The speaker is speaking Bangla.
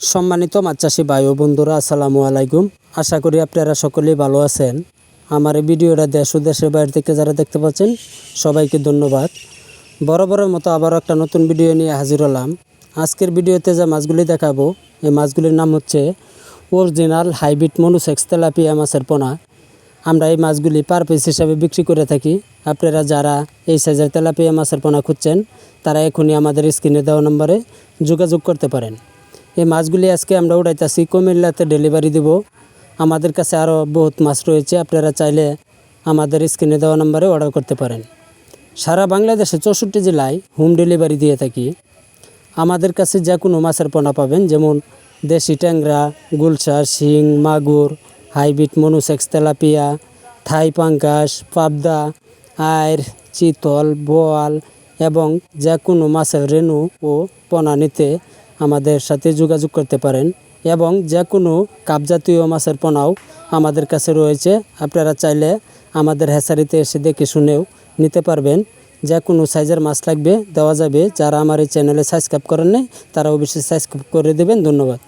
সম্মানিত মাছ চাষি ভাই ও বন্ধুরা, আসসালামু আলাইকুম। আশা করি আপনারা সকলেই ভালো আছেন। আমার এই ভিডিওটা দেশ ও দেশের বাইরে থেকে যারা দেখতে পাচ্ছেন, সবাইকে ধন্যবাদ। বরাবরের মতো আবার একটা নতুন ভিডিও নিয়ে হাজির হলাম। আজকের ভিডিওতে যে মাছগুলি দেখাবো, এই মাছগুলির নাম হচ্ছে অরিজিনাল হাইব্রিড মনুসেক্স তেলাপিয়া মাছের পোনা। আমরা এই মাছগুলি পার পিস হিসাবে বিক্রি করে থাকি। আপনারা যারা এই সাইজের তেলাপিয়া মাছের পোনা খুঁজছেন, তারা এখনই আমাদের স্ক্রিনে দেওয়া নম্বরে যোগাযোগ করতে পারেন। এই মাছগুলি আজকে আমরা উড়াইতেছি কুমিল্লাতে ডেলিভারি দিব। আমাদের কাছে আরও বহুত মাছ রয়েছে, আপনারা চাইলে আমাদের স্ক্রিনে দেওয়া নম্বরে অর্ডার করতে পারেন। সারা বাংলাদেশে চৌষট্টি জেলায় হোম ডেলিভারি দিয়ে থাকি। আমাদের কাছে যে কোনো মাছের পোনা পাবেন, যেমন দেশি ট্যাংরা গুলশা শিং, মাগুর, হাইব্রিড মনুসেক্স, তেলাপিয়া, থাই পাঙ্কাস পাবদা আয়ের চিতল, বোয়াল এবং যে কোনো মাছের রেণু ও পোনা নিতে আমাদের সাথে যোগাযোগ করতে পারেন এবং যে কোনো কাপজাতীয় মাছের পোনাও আমাদের কাছে রয়েছে। আপনারা চাইলে আমাদের হ্যাচারিতে এসে দেখে শুনেও নিতে পারবেন। যে কোনো সাইজের মাছ লাগবে, দেওয়া যাবে। যারা আমার এই চ্যানেলে সাবস্ক্রাইব করেন নাই তারা অবশ্যই সাবস্ক্রাইব করে দেবেন। ধন্যবাদ।